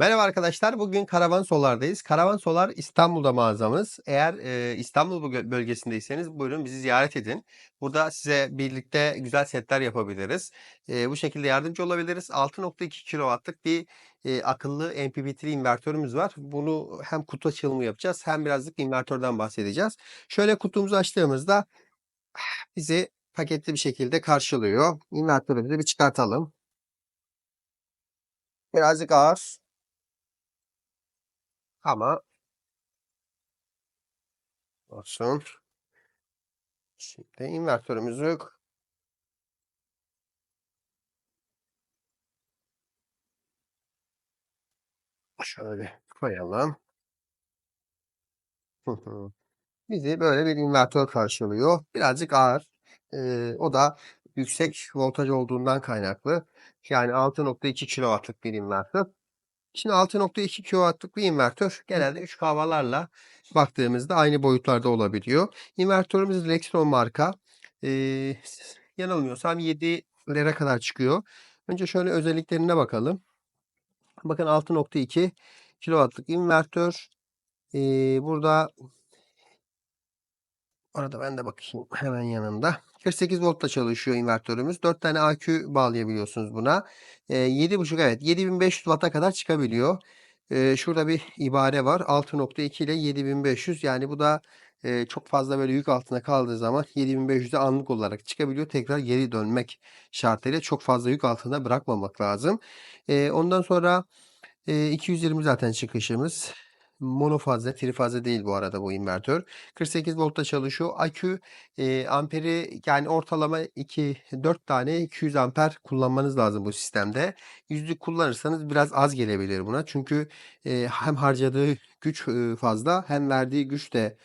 Merhaba arkadaşlar. Bugün Karavan Solar'dayız. Karavan Solar İstanbul'da mağazamız. Eğer e, İstanbul bölge- bölgesindeyseniz buyurun bizi ziyaret edin. Burada size birlikte güzel setler yapabiliriz. E, bu şekilde yardımcı olabiliriz. 6.2 kW'lık bir e, akıllı MPPT invertörümüz var. Bunu hem kutu açılımı yapacağız hem birazcık invertörden bahsedeceğiz. Şöyle kutumuzu açtığımızda bizi paketli bir şekilde karşılıyor. İnvertörümüzü bir çıkartalım. Birazcık ağır ama olsun. Şimdi invertörümüzü şöyle koyalım. Bizi böyle bir invertör karşılıyor. Birazcık ağır. Ee, o da yüksek voltaj olduğundan kaynaklı. Yani 6.2 kW'lık bir invertör. Şimdi 6.2 kW'lık bir invertör genelde 3 havalarla baktığımızda aynı boyutlarda olabiliyor. İnvertörümüz Lexron marka. Ee, yanılmıyorsam 7'lere kadar çıkıyor. Önce şöyle özelliklerine bakalım. Bakın 6.2 kW'lık invertör. Ee, burada Orada ben de bakayım hemen yanında. 48 voltla çalışıyor invertörümüz. 4 tane akü bağlayabiliyorsunuz buna. Ee, 7.5 evet 7500 watt'a kadar çıkabiliyor. Ee, şurada bir ibare var. 6.2 ile 7500 yani bu da e, çok fazla böyle yük altında kaldığı zaman 7500'e anlık olarak çıkabiliyor. Tekrar geri dönmek şartıyla çok fazla yük altında bırakmamak lazım. Ee, ondan sonra e, 220 zaten çıkışımız. Monofazla, trifazla değil bu arada bu invertör. 48 voltta çalışıyor. Akü e, amperi yani ortalama 2 4 tane 200 amper kullanmanız lazım bu sistemde. Yüzlük kullanırsanız biraz az gelebilir buna. Çünkü e, hem harcadığı güç e, fazla hem verdiği güç de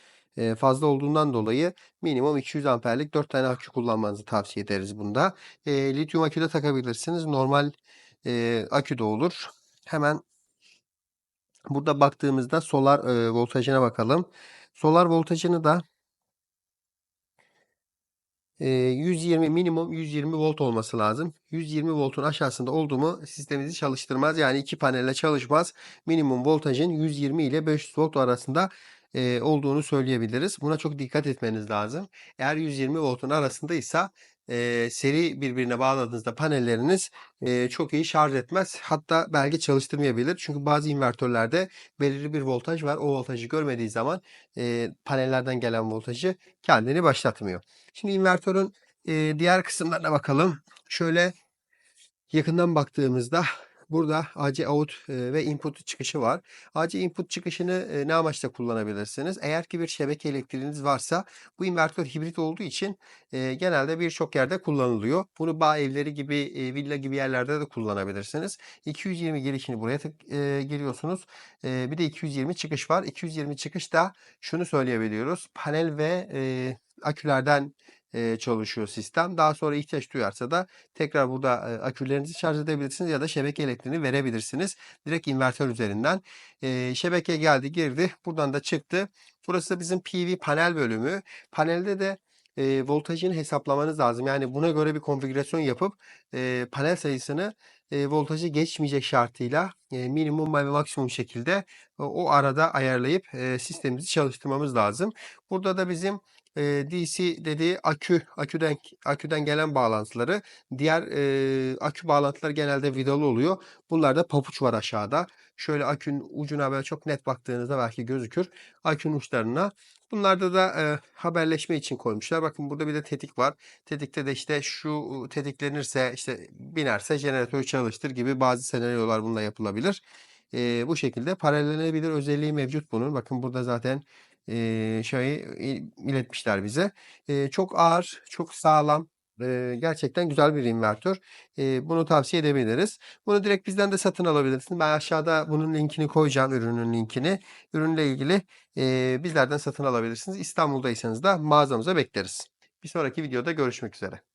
fazla olduğundan dolayı minimum 200 amperlik 4 tane akü kullanmanızı tavsiye ederiz bunda. E, lityum akü de takabilirsiniz. Normal e, akü de olur. Hemen Burada baktığımızda solar e, voltajına bakalım. Solar voltajını da e, 120 minimum 120 volt olması lazım. 120 voltun aşağısında oldu mu sistemimizi çalıştırmaz. Yani iki panelle çalışmaz. Minimum voltajın 120 ile 500 volt arasında e, olduğunu söyleyebiliriz. Buna çok dikkat etmeniz lazım. Eğer 120 voltun arasındaysa e, seri birbirine bağladığınızda panelleriniz e, çok iyi şarj etmez. Hatta belki çalıştırmayabilir. Çünkü bazı invertörlerde belirli bir voltaj var. O voltajı görmediği zaman e, panellerden gelen voltajı kendini başlatmıyor. Şimdi invertörün e, diğer kısımlarına bakalım. Şöyle yakından baktığımızda burada AC out e, ve input çıkışı var. AC input çıkışını e, ne amaçla kullanabilirsiniz? Eğer ki bir şebeke elektriğiniz varsa bu invertör hibrit olduğu için e, genelde birçok yerde kullanılıyor. Bunu bağ evleri gibi, villa gibi yerlerde de kullanabilirsiniz. 220 girişini buraya tık, giriyorsunuz. Bir de 220 çıkış var. 220 çıkışta şunu söyleyebiliyoruz. Panel ve akülerden çalışıyor sistem. Daha sonra ihtiyaç duyarsa da tekrar burada akülerinizi şarj edebilirsiniz ya da şebeke elektriğini verebilirsiniz. Direkt invertör üzerinden. Şebeke geldi girdi. Buradan da çıktı. Burası da bizim PV panel bölümü. Panelde de e, voltajını hesaplamanız lazım. Yani buna göre bir konfigürasyon yapıp e, panel sayısını e, voltajı geçmeyecek şartıyla minimum ve maksimum şekilde o, arada ayarlayıp sistemimizi çalıştırmamız lazım. Burada da bizim DC dediği akü, aküden aküden gelen bağlantıları. Diğer e, akü bağlantıları genelde vidalı oluyor. Bunlarda papuç var aşağıda. Şöyle akünün ucuna böyle çok net baktığınızda belki gözükür. Akünün uçlarına. Bunlarda da e, haberleşme için koymuşlar. Bakın burada bir de tetik var. Tetikte de işte şu tetiklenirse işte binerse jeneratörü çalıştır gibi bazı senaryolar bununla yapılabilir. E, bu şekilde paralellenebilir özelliği mevcut bunun. Bakın burada zaten e, şeyi iletmişler bize. E, çok ağır, çok sağlam, gerçekten güzel bir invertör. Bunu tavsiye edebiliriz. Bunu direkt bizden de satın alabilirsiniz. Ben aşağıda bunun linkini koyacağım, ürünün linkini. Ürünle ilgili bizlerden satın alabilirsiniz. İstanbul'daysanız da mağazamıza bekleriz. Bir sonraki videoda görüşmek üzere.